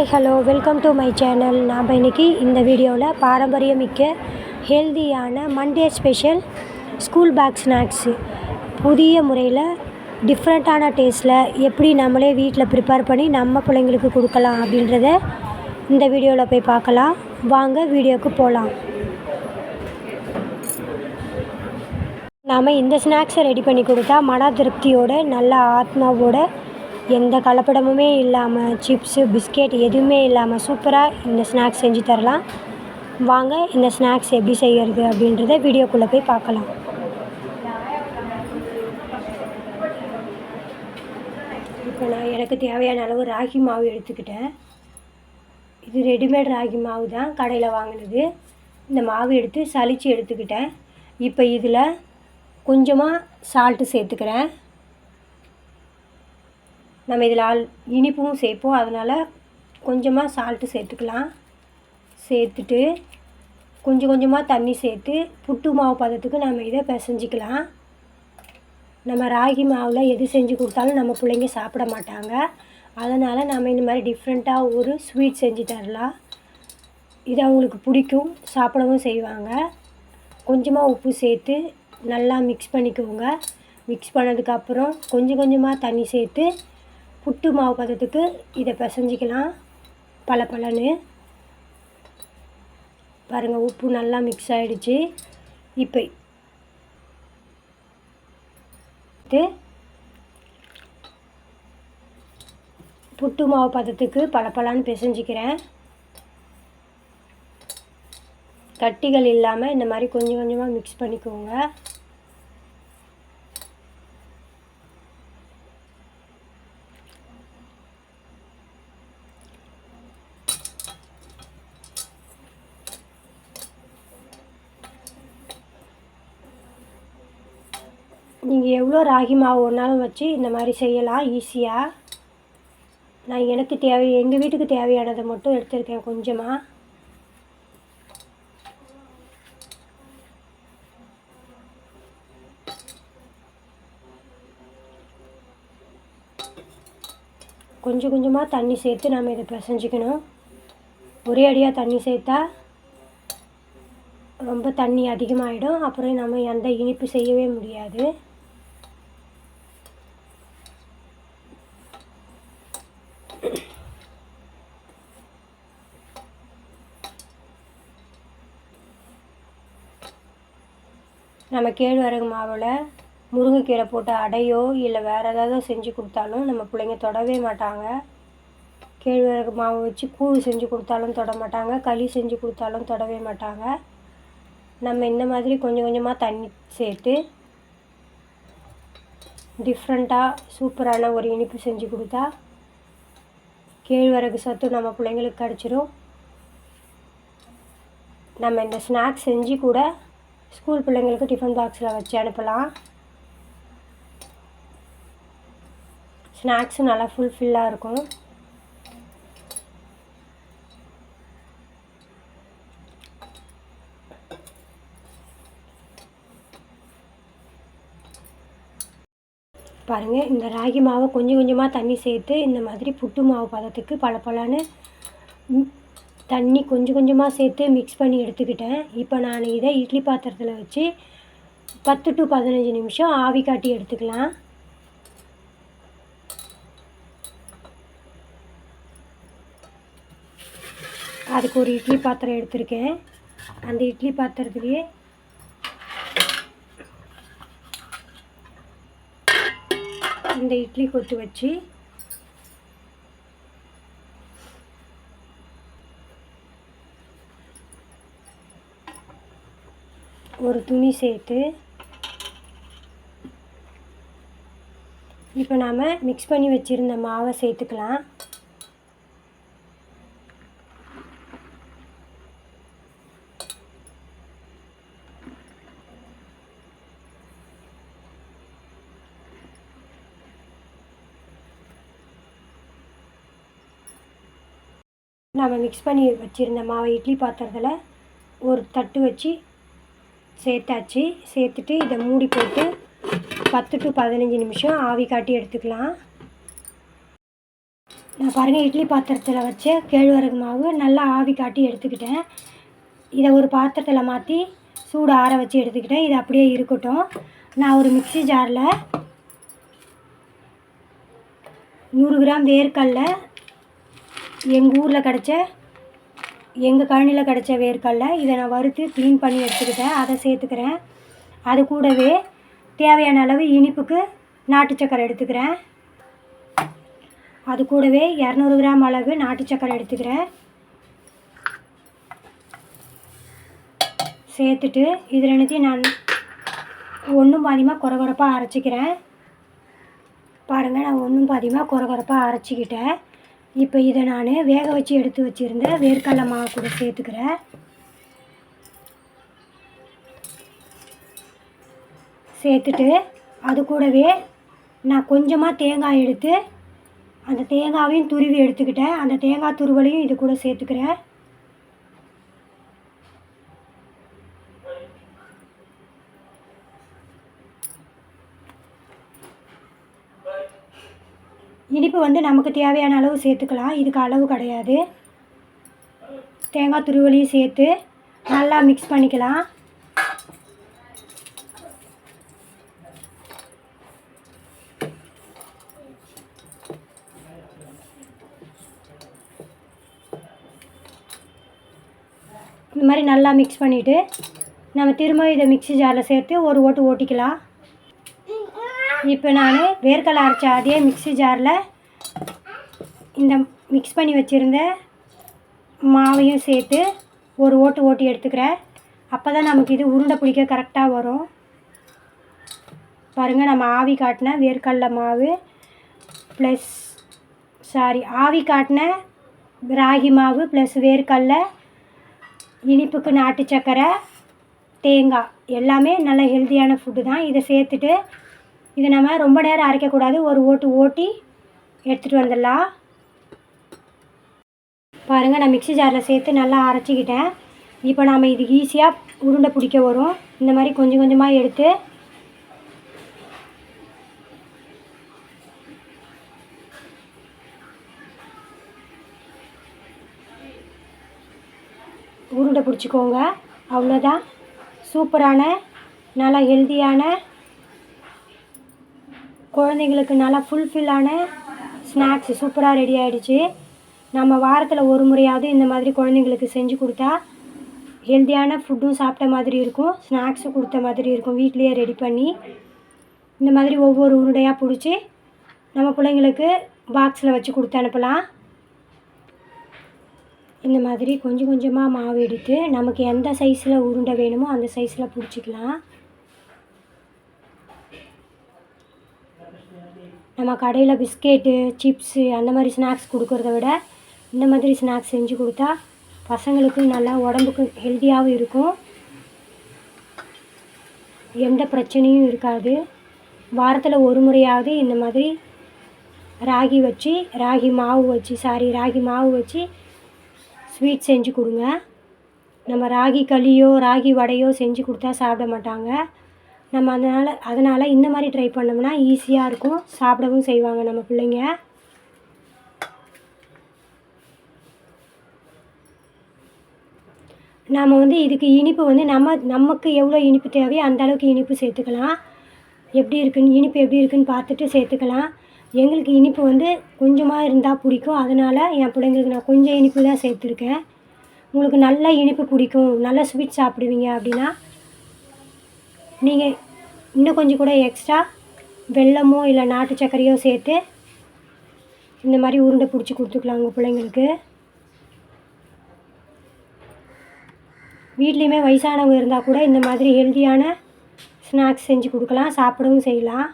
Hi hello welcome to my channel நாம் இன்றைக்கி இந்த வீடியோவில் பாரம்பரியமிக்க ஹெல்தியான Monday special school bag snacks புதிய முறையில் டிஃப்ரெண்ட்டான டேஸ்ட்டில் எப்படி நம்மளே வீட்டில் ப்ரிப்பேர் பண்ணி நம்ம பிள்ளைங்களுக்கு கொடுக்கலாம் அப்படின்றத இந்த வீடியோவில் போய் பார்க்கலாம். வாங்க வீடியோவுக்கு போகலாம் நாம் இந்த ஸ்நாக்ஸை ரெடி பண்ணி கொடுத்தா மன திருப்தியோடு நல்ல ஆத்மாவோட எந்த கலப்படமுமே இல்லாமல் சிப்ஸு பிஸ்கெட் எதுவுமே இல்லாமல் சூப்பராக இந்த ஸ்நாக்ஸ் செஞ்சு தரலாம். வாங்க இந்த ஸ்நாக்ஸ் எப்படி செய்கிறது அப்படின்றத வீடியோக்குள்ளே போய் பார்க்கலாம். இப்போ நான் எனக்கு தேவையான அளவு ராகி மாவு எடுத்துக்கிட்டேன். இது ரெடிமேட் ராகி மாவு தான் கடையில் வாங்கினது. இந்த மாவு எடுத்து சலித்து எடுத்துக்கிட்டேன். இப்போ இதில் கொஞ்சமாக சால்ட்டு சேர்த்துக்கிறேன். நம்ம இதில் ஆல் இனிப்பும் சேர்ப்போம். அதனால் கொஞ்சமாக சால்ட்டு சேர்த்துக்கலாம். சேர்த்துட்டு கொஞ்சம் கொஞ்சமாக தண்ணி சேர்த்து புட்டு மாவு பதத்துக்கு நம்ம இதை பிசைஞ்சிக்கலாம். நம்ம ராகி மாவில் எது செஞ்சு கொடுத்தாலும் நம்ம பிள்ளைங்க சாப்பிட மாட்டாங்க. அதனால் நம்ம இந்த மாதிரி டிஃப்ரெண்ட்டாக ஒரு ஸ்வீட் செஞ்சு தரலாம். இது அவங்களுக்கு பிடிக்கும். சாப்பிடவும் செய்வாங்க. கொஞ்சமாக உப்பு சேர்த்து நல்லா மிக்ஸ் பண்ணிக்கோங்க. மிக்ஸ் பண்ணதுக்கப்புறம் கொஞ்சம் கொஞ்சமாக தண்ணி சேர்த்து புட்டு மாவு பதத்துக்கு இதை பிசைஞ்சிக்கலாம். பல பலன்னு பாருங்கள் உப்பு நல்லா மிக்ஸ் ஆகிடுச்சு இப்போ புட்டு மாவு பதத்துக்கு பளபளன்னு பிசைஞ்சிக்கிறேன். கட்டிகள் இல்லாமல் இந்த மாதிரி கொஞ்சம் கொஞ்சமாக மிக்ஸ் பண்ணிக்கோங்க. நீங்கள் எவ்வளோ ராகி மாவு ஒன்றாலும் வச்சு இந்த மாதிரி செய்யலாம் ஈஸியாக நான் எனக்கு தேவை எங்கள் வீட்டுக்கு தேவையானதை மட்டும் எடுத்திருக்கேன் கொஞ்சமாக கொஞ்சம் கொஞ்சமாக தண்ணி சேர்த்து நம்ம இதை பிசைஞ்சிக்கணும். ஒரே அடியாக தண்ணி சேர்த்தா ரொம்ப தண்ணி அதிகமாகிடும் அப்புறம் நம்ம எந்த இனிப்பு செய்யவே முடியாது. நம்ம கேழ்வரகு மாவில் முருங்கைக்கீரை போட்டு அடையோ இல்லை வேறு ஏதாவது செஞ்சு கொடுத்தாலும் நம்ம பிள்ளைங்க தொடவே மாட்டாங்க. கேழ்வரகு மாவு வச்சு கூழ் செஞ்சு கொடுத்தாலும் தொட மாட்டாங்க களி செஞ்சு கொடுத்தாலும் தொடவே மாட்டாங்க. நம்ம இந்த மாதிரி கொஞ்சம் கொஞ்சமாக தண்ணி சேர்த்து டிஃப்ரெண்ட்டாக சூப்பரான ஒரு இனிப்பு செஞ்சு கொடுத்தா கேழ்வரகு சத்து நம்ம பிள்ளைங்களுக்கு கிடச்சிரும். நம்ம இந்த ஸ்நாக்ஸ் செஞ்சு கூட ஸ்கூல் பிள்ளைங்களுக்கு டிஃபன் பாக்ஸில் வச்சு அனுப்பலாம். ஸ்நாக்ஸும் நல்லா ஃபுல்ஃபில்லாக இருக்கும். பாருங்கள் இந்த ராகி மாவை கொஞ்சம் கொஞ்சமாக தண்ணி சேர்த்து இந்த மாதிரி புட்டு மாவு பதத்துக்கு பளபளன்னு தண்ணி கொஞ்சம் கொஞ்சமாக சேர்த்து மிக்ஸ் பண்ணி எடுத்துக்கிட்டேன். இப்போ நான் இதை இட்லி பாத்திரத்தில் வச்சு பத்து டு பதினஞ்சு நிமிஷம் ஆவி காட்டி எடுத்துக்கலாம். அதுக்கு ஒரு இட்லி பாத்திரம் எடுத்திருக்கேன். அந்த இட்லி பாத்திரத்துலேயே இந்த இட்லி கொத்து வச்சு ஒரு துணி சேர்த்து இப்போ நாம் மிக்ஸ் பண்ணி வச்சுருந்த மாவை சேர்த்துக்கலாம். நாம் மிக்ஸ் பண்ணி வச்சுருந்த மாவை இட்லி பாத்திரத்தில் ஒரு தட்டு வச்சு சேர்த்தாச்சு. சேர்த்துட்டு இதை மூடி போட்டு பத்து டு பதினஞ்சு நிமிஷம் ஆவி காட்டி எடுத்துக்கலாம். நான் பாருங்கள் இட்லி பாத்திரத்தில் வச்ச கேழ்வரகு மாவு நல்லா ஆவி காட்டி எடுத்துக்கிட்டேன். இதை ஒரு பாத்திரத்தில் மாற்றி சூடு ஆற வச்சு எடுத்துக்கிட்டேன். இது அப்படியே இருக்கட்டும். நான் ஒரு மிக்ஸி ஜாரில் நூறு கிராம் வேர்க்கடல எங்கள் ஊரில் கிடச்ச எங்கள் கழனியில் கிடச்ச வேர்க்கடல இதை நான் வறுத்து க்ளீன் பண்ணி எடுத்துக்கிட்டேன் அதை சேர்த்துக்கிறேன். அது கூடவே தேவையான அளவு இனிப்புக்கு நாட்டு சக்கரை எடுத்துக்கிறேன். அது கூடவே இரநூறு கிராம் அளவு நாட்டு சக்கரை எடுத்துக்கிறேன். சேர்த்துட்டு இது ரெண்டுத்தையும் நான் ஒன்றும் பாதியமாக குறகுறப்பாக அரைச்சிக்கிறேன். பாருங்கள் நான் ஒன்றும் பாதியமாக குறகுறப்பாக அரைச்சிக்கிட்டேன். இப்போ இதை நான் வேக வச்சு எடுத்து வச்சுருந்த வேர்க்கடலை மாவு கூட சேர்த்துக்கிறேன். சேர்த்துட்டு அது கூடவே நான் கொஞ்சமாக தேங்காய் எடுத்து அந்த தேங்காவையும் துருவி எடுத்துக்கிட்டேன். அந்த தேங்காய் துருவலையும் இது கூட சேர்த்துக்கிறேன். இனிப்பு வந்து நமக்கு தேவையான அளவு சேர்த்துக்கலாம். இதுக்கு அளவு கிடையாது. தேங்காய் துருவலையும் சேர்த்து நல்லா மிக்ஸ் பண்ணிக்கலாம். இந்த மாதிரி நல்லா மிக்ஸ் பண்ணிவிட்டு நம்ம திரும்ப இதை மிக்ஸி ஜாரில் சேர்த்து ஒரு ஓட்டு ஓட்டிக்கலாம். இப்போ நான் வேர்க்கடலை அரைச்ச அதே மிக்ஸி ஜாரில் இந்த மிக்ஸ் பண்ணி வச்சுருந்த மாவையும் சேர்த்து ஒரு ஓட்டு ஓட்டி எடுத்துக்கிறேன். அப்போ தான் நமக்கு இது உருண்டை பிடிக்க கரெக்டாக வரும். பாருங்கள் நம்ம ஆவி காட்டின வேர்க்கடலை மாவு ப்ளஸ் சாரி ஆவி காட்டின ராகி மாவு ப்ளஸ் வேர்க்கடலை இனிப்புக்கு நாட்டு சக்கரை தேங்காய் எல்லாமே நல்ல ஹெல்த்தியான ஃபுட்டு தான். இதை சேர்த்துட்டு இதை நம்ம ரொம்ப நேரம் அரைக்கக்கூடாது. ஒரு ஓட்டு ஓட்டி எடுத்துகிட்டு வந்துடலாம். பாருங்கள் நான் மிக்ஸி ஜாரில் சேர்த்து நல்லா அரைச்சிக்கிட்டேன். இப்போ நாம் இது ஈஸியாக உருண்டை பிடிக்க வரும். இந்த மாதிரி கொஞ்சம் கொஞ்சமாக எடுத்து உருண்டை பிடிச்சிக்கோங்க. அவ்வளோதான் சூப்பரான நல்லா ஹெல்த்தியான குழந்தைங்களுக்கு நல்லா ஃபுல்ஃபில்லான ஸ்நாக்ஸ் சூப்பராக ரெடி ஆகிடுச்சு நம்ம வாரத்தில் ஒரு முறையாவது இந்த மாதிரி குழந்தைங்களுக்கு செஞ்சு கொடுத்தா ஹெல்த்தியான ஃபுட்டும் சாப்பிட்ட மாதிரி இருக்கும் ஸ்நாக்ஸும் கொடுத்த மாதிரி இருக்கும் வீட்லேயே ரெடி பண்ணி இந்த மாதிரி ஒவ்வொரு உருண்டையாக பிடிச்சி நம்ம பிள்ளைங்களுக்கு பாக்ஸில் வச்சு கொடுத்து அனுப்பலாம். இந்த மாதிரி கொஞ்சம் கொஞ்சமாக மாவு எடுத்து நமக்கு எந்த சைஸில் உருண்டை வேணுமோ அந்த சைஸில் பிடிச்சிக்கலாம். நம்ம கடையில் பிஸ்கெட்டு சிப்ஸு அந்த மாதிரி ஸ்நாக்ஸ் கொடுக்குறத விட இந்த மாதிரி ஸ்நாக்ஸ் செஞ்சு கொடுத்தா பசங்களுக்கும் நல்லா உடம்புக்கும் ஹெல்த்தியாகவும் இருக்கும். எந்த பிரச்சனையும் இருக்காது. வாரத்தில் ஒரு முறையாவது இந்த மாதிரி ராகி வச்சு ராகி மாவு வச்சு சாரி ராகி மாவு வச்சு ஸ்வீட் செஞ்சு கொடுங்க. நம்ம ராகி களியோ ராகி வடையோ செஞ்சு கொடுத்தா சாப்பிட மாட்டாங்க. நம்ம அதனால் அதனால் இந்த மாதிரி ட்ரை பண்ணோம்னா ஈஸியாக இருக்கும். சாப்பிடவும் செய்வாங்க நம்ம பிள்ளைங்க. நாம் வந்து இதுக்கு இனிப்பு வந்து நம்ம நமக்கு எவ்வளோ இனிப்பு தேவையோ அந்த அளவுக்கு இனிப்பு சேர்த்துக்கலாம். எப்படி இருக்குன்னு இனிப்பு எப்படி இருக்குன்னு பார்த்துட்டு சேர்த்துக்கலாம். எங்களுக்கு இனிப்பு வந்து கொஞ்சமாக இருந்தால் பிடிக்கும். அதனால் என் பிள்ளைங்களுக்கு நான் கொஞ்சம் இனிப்பு தான் சேர்த்துருக்கேன். உங்களுக்கு நல்ல இனிப்பு பிடிக்கும். நல்ல ஸ்வீட் சாப்பிடுவீங்க அப்படின்னா நீங்கள் இன்னும் கொஞ்சம் கூட எக்ஸ்ட்ரா வெல்லமோ இல்லை நாட்டு சர்க்கரையோ சேர்த்து இந்த மாதிரி உருண்டை பிடிச்சி கொடுத்துக்கலாம் உங்கள் பிள்ளைங்களுக்கு. வீட்லேயுமே வயசானவங்க இருந்தால் கூட இந்த மாதிரி ஹெல்த்தியான ஸ்நாக்ஸ் செஞ்சு கொடுக்கலாம் சாப்பிடவும் செய்யலாம்.